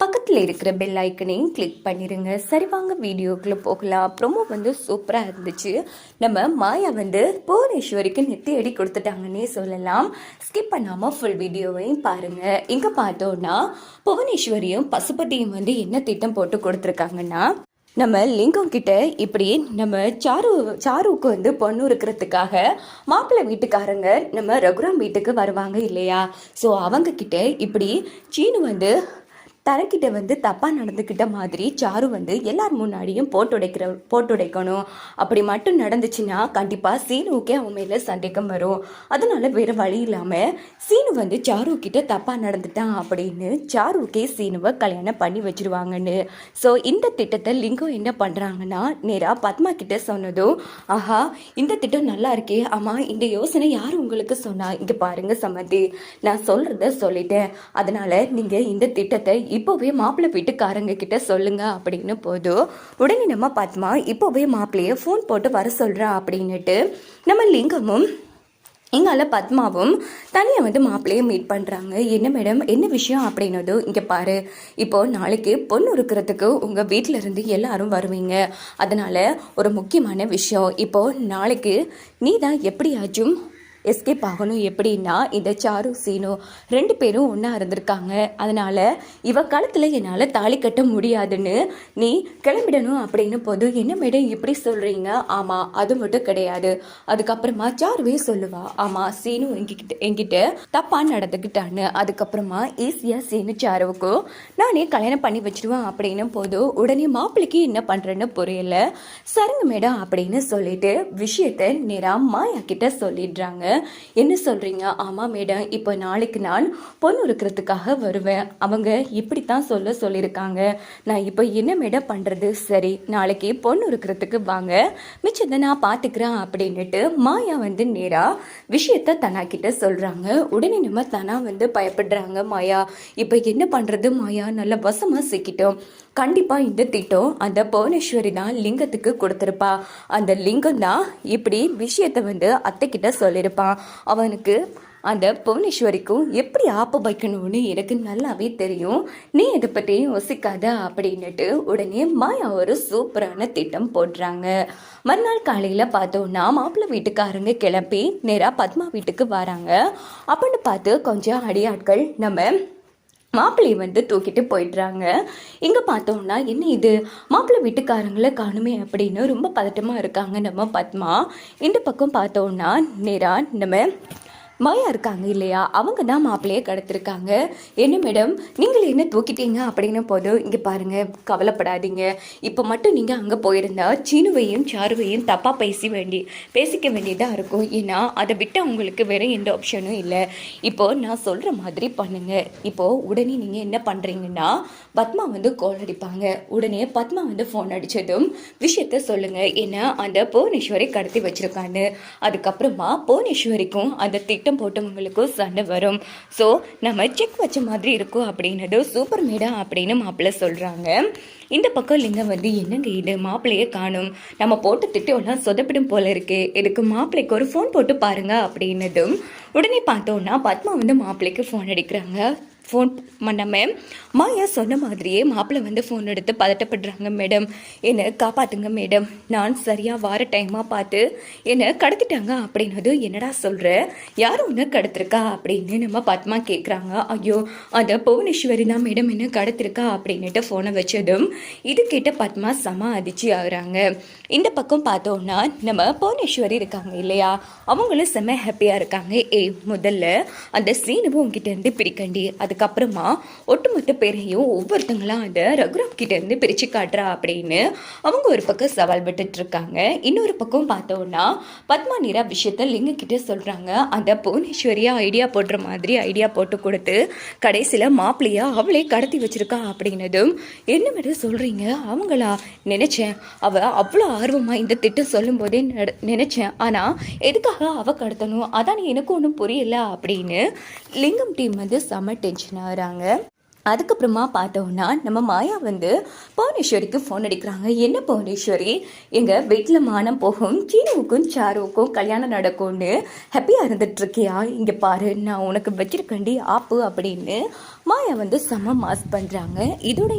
பக்கத்தில் இருக்கிற பெல் ஐக்கனையும் கிளிக் பண்ணிடுங்க சரி வாங்க வீடியோக்குள்ளே போகலாம். ப்ரொமோ வந்து சூப்பராக இருந்துச்சு. நம்ம மாயா வந்து புவனேஸ்வரிக்கு நெத்தி அடி கொடுத்துட்டாங்கன்னே சொல்லலாம். ஸ்கிப் பண்ணாமல் ஃபுல் வீடியோவையும் பாருங்கள் இங்கே பார்த்தோன்னா புவனேஸ்வரியும் பசுபதியும் வந்து என்ன திட்டம் போட்டு கொடுத்துருக்காங்கன்னா நம்ம லிங்கம் கிட்ட இப்படி நம்ம சாரு சாருவுக்கு வந்து பொண்ணு இருக்கிறதுக்காக மாப்பிள்ளை வீட்டுக்காரங்க நம்ம ரகுராம் வீட்டுக்கு வருவாங்க இல்லையா? ஸோ அவங்க கிட்ட இப்படி சீனு வந்து தரக்கிட்ட வந்து தப்பாக நடந்துக்கிட்ட மாதிரி சாரு வந்து எல்லார் முன்னாடியும் போட்டுடைக்கிற போட்டுடைக்கணும் அப்படி மட்டும் நடந்துச்சுன்னா கண்டிப்பாக சீனுவுக்கே அவன் மேலே சந்தேகம் வரும். அதனால வேறு வழி இல்லாமல் சீனு வந்து சாரு கிட்ட தப்பாக நடந்துட்டான் அப்படின்னு சாருவுக்கே சீனுவை கல்யாணம் பண்ணி வச்சுருவாங்கன்னு. ஸோ இந்த திட்டத்தை லிங்கம் என்ன பண்ணுறாங்கன்னா நேராக பத்மா கிட்ட சொன்னதும் ஆஹா இந்த திட்டம் நல்லா இருக்கே ஆமாம் இந்த யோசனை யார் உங்களுக்கு சொன்னா? இங்கே பாருங்க சம்மதி நான் சொல்கிறத சொல்லிட்டேன். அதனால் நீங்கள் இந்த திட்டத்தை இப்போவே மாப்பிள்ளை வீட்டுக்காரங்க கிட்ட சொல்லுங்க அப்படின்னு போதும் உடனே நம்ம பத்மா இப்போவே மாப்பிள்ளைய ஃபோன் போட்டு வர சொல்கிறா அப்படின்னுட்டு நம்ம லிங்கமும் எங்களால் பத்மாவும் தனியாக வந்து மாப்பிள்ளையை மீட் பண்ணுறாங்க என்ன மேடம் என்ன விஷயம்? அப்படின்னதும் இங்கே பாரு இப்போது நாளைக்கு பொண்ணு இருக்கிறதுக்கு உங்கள் வீட்டில் இருந்து எல்லாரும் வருவீங்க. அதனால் ஒரு முக்கியமான விஷயம் இப்போது நாளைக்கு நீ தான் எப்படியாச்சும் எஸ்கேப் ஆகணும் எப்படின்னா இந்த சாரு சீனு ரெண்டு பேரும் ஒன்றா இருந்திருக்காங்க. அதனால் இவ காலத்தில் என்னால் தாலி கட்ட முடியாதுன்னு நீ கிளம்பிடணும் அப்படின்னு போது என்ன மேடம் இப்படி சொல்கிறீங்க ஆமாம் அது மட்டும் கிடையாது. அதுக்கப்புறமா சாருவே சொல்லுவா ஆமாம் சீனு எங்கிட்ட என்கிட்ட தப்பாக நடந்துக்கிட்டான்னு. அதுக்கப்புறமா ஈஸியாக சீனு சாருவுக்கும் நானே கல்யாணம் பண்ணி வச்சுருவேன் அப்படின்னு போது உடனே மாப்பிள்ளைக்கு என்ன பண்ணுறேன்னு புரியல. சரிங்க மேடம் அப்படின்னு சொல்லிட்டு விஷயத்தை நேராக மாயா கிட்ட சொல்லிடுறாங்க. என்ன சொல்கிறீங்க ஆமாம் மேடம். இப்போ நாளைக்கு நான் பொண்ணு இருக்கிறதுக்காக வருவேன். அவங்க இப்படி தான் சொல்ல சொல்லியிருக்காங்க. நான் இப்போ என்ன மேடம் பண்ணுறது சரி நாளைக்கு பொண்ணு இருக்கிறதுக்கு வாங்க. மிச்சத்தை நான் பார்த்துக்கிறேன் அப்படின்னுட்டு மாயா வந்து நேராக விஷயத்த தனா கிட்ட சொல்கிறாங்க உடனே நம்ம தனா வந்து பயப்படுறாங்க மாயா இப்போ என்ன பண்ணுறது மாயா? நல்ல வசமாக சிக்கிட்டோம். கண்டிப்பாக இந்த திட்டம் அந்த புவனேஸ்வரி தான் லிங்கத்துக்கு கொடுத்துருப்பா. அந்த லிங்கம் தான் இப்படி விஷயத்தை வந்து அத்தைக்கிட்ட சொல்லியிருப்பான் அவனுக்கு அந்த புவனேஸ்வரிக்கும் எப்படி ஆப்பு வைக்கணும்னு எனக்கு நல்லாவே தெரியும். நீ இதை பற்றி யோசிக்காத அப்படின்னுட்டு உடனே மாயா ஒரு சூப்பரான திட்டம் போடுறாங்க. மறுநாள் காலையில் பார்த்தோன்னா மாப்பிள்ளை வீட்டுக்காரங்க கிளம்பி நேராக பத்மா வீட்டுக்கு வராங்க. அப்படின்னு பார்த்து கொஞ்சம் அடியாட்கள் நம்ம மாப்பிள்ளையை வந்து தூக்கிட்டு போயிடுறாங்க. இங்கே பார்த்தோம்னா என்ன இது? மாப்பிள்ளை வீட்டுக்காரங்களை காணுமே அப்படின்னு ரொம்ப பதட்டமாக இருக்காங்க நம்ம பத்மா. இந்த பக்கம் பார்த்தோம்னா நேராக நம்ம மாயா இருக்காங்க இல்லையா? அவங்க தான் மாப்பிள்ளையே கடத்திருக்காங்க. என்ன மேடம்? நீங்கள் என்ன தூக்கிட்டீங்க அப்படின்னு போதும் இங்கே பாருங்கள் கவலைப்படாதீங்க. இப்போ மட்டும் நீங்கள் அங்கே போயிருந்தா சீனுவையும் சாருவையும் தப்பாக பேசி வேண்டி பேசிக்க வேண்டியதாக இருக்கும். ஏன்னா அதை விட்டு உங்களுக்கு வேறு எந்த ஆப்ஷனும் இல்லை. இப்போது நான் சொல்கிற மாதிரி பண்ணுங்கள் இப்போது உடனே நீங்கள் என்ன பண்ணுறீங்கன்னா பத்மா வந்து கால் அடிப்பாங்க. உடனே பத்மா வந்து ஃபோன் அடித்ததும் விஷயத்த சொல்லுங்கள் ஏன்னா அந்த புவனேஸ்வரி கடத்தி வச்சுருக்கான்னு அதுக்கப்புறமா புவனேஸ்வரிக்கும் அந்த திட்டம் போட்டவங்களுக்கும் சண்டை வரும். ஸோ நம்ம செக் வச்ச மாதிரி இருக்கும் அப்படின்னது சூப்பர் மேடம் அப்படின்னு மாப்பிள்ளை சொல்கிறாங்க இந்த பக்கம் லிங்கம் வந்து என்னங்க இது? மாப்பிள்ளையே காணும். நம்ம போட்டு திட்டம்லாம் சொதப்பிடும் போல இருக்கு. இதுக்கு மாப்பிள்ளைக்கு ஒரு ஃபோன் போட்டு பாருங்க அப்படின்னதும் உடனே பார்த்தோன்னா பத்மா வந்து மாப்பிள்ளைக்கு ஃபோன் அடிக்கிறாங்க. ஃபோன் பண்ணாம மாயா சொன்ன மாதிரியே மாப்பிள்ளை வந்து ஃபோன் எடுத்து பதட்டப்படுறாங்க மேடம் என்னை காப்பாற்றுங்க மேடம் நான் சரியாக வார டைமாக பார்த்து என்னை கடத்திட்டாங்க அப்படின்னது என்னடா சொல்கிற யார் ஒன்று கடத்திருக்கா அப்படின்னு நம்ம பத்மா கேட்குறாங்க ஐயோ அந்த புவனேஸ்வரி தான் மேடம் என்ன கடத்திருக்கா அப்படின்னுட்டு ஃபோனை வச்சதும் இது கேட்ட பத்மா செம அதிர்ச்சி ஆகுறாங்க. இந்த பக்கம் பார்த்தோம்னா நம்ம புவனேஸ்வரி இருக்காங்க இல்லையா? அவங்களும் செம்ம ஹாப்பியாக இருக்காங்க. ஏ முதல்ல அந்த சீனுவும் உங்ககிட்ட இருந்து பிரிக்கண்டி. அதுக்கப்புறமா ஒட்டுமொத்த பேரையும் ஒவ்வொருத்தங்களா அதை ரகுராம் கிட்டேருந்து பிரித்து காட்டுறா அப்படின்னு அவங்க ஒரு பக்கம் சவால் விட்டுட்ருக்காங்க இன்னொரு பக்கம் பார்த்தோன்னா பத்மா நீரா விஷயத்த லிங்கக்கிட்ட சொல்கிறாங்க அந்த புவனேஸ்வரியா ஐடியா போடுற மாதிரி ஐடியா போட்டு கொடுத்து கடைசியில் மாப்பிள்ளையா அவளே கடத்தி வச்சுருக்கா அப்படின்னதும் என்ன மேடம் சொல்கிறீங்க அவங்களா? நினச்சேன். அவள் அவ்வளோ ஆர்வமாக இந்த திட்டம் சொல்லும்போதே நினச்சேன். நட- ஆனால் எதுக்காக அவள் கடத்தணும்? அதான் எனக்கு ஒன்றும் புரியல அப்படின்னு லிங்கம் டீம் வந்து செம டென்ஷன் ஆகுறாங்க அதுக்கப்புறமா பார்த்தோன்னா நம்ம மாயா வந்து புவனேஸ்வரிக்கு ஃபோன் அடிக்கிறாங்க. என்ன புவனேஸ்வரி? எங்கள் வீட்டில் மானம் போகும் சீனுவுக்கும் சாருவுக்கும் கல்யாணம் நடக்கும்னு ஹாப்பியாக இருந்துட்டுருக்கியா? இங்கே பாரு நான் உனக்கு வச்சிருக்கண்டி ஆப்பு அப்படின்னு மாயா வந்து செம மாஸ் பண்ணுறாங்க இதோட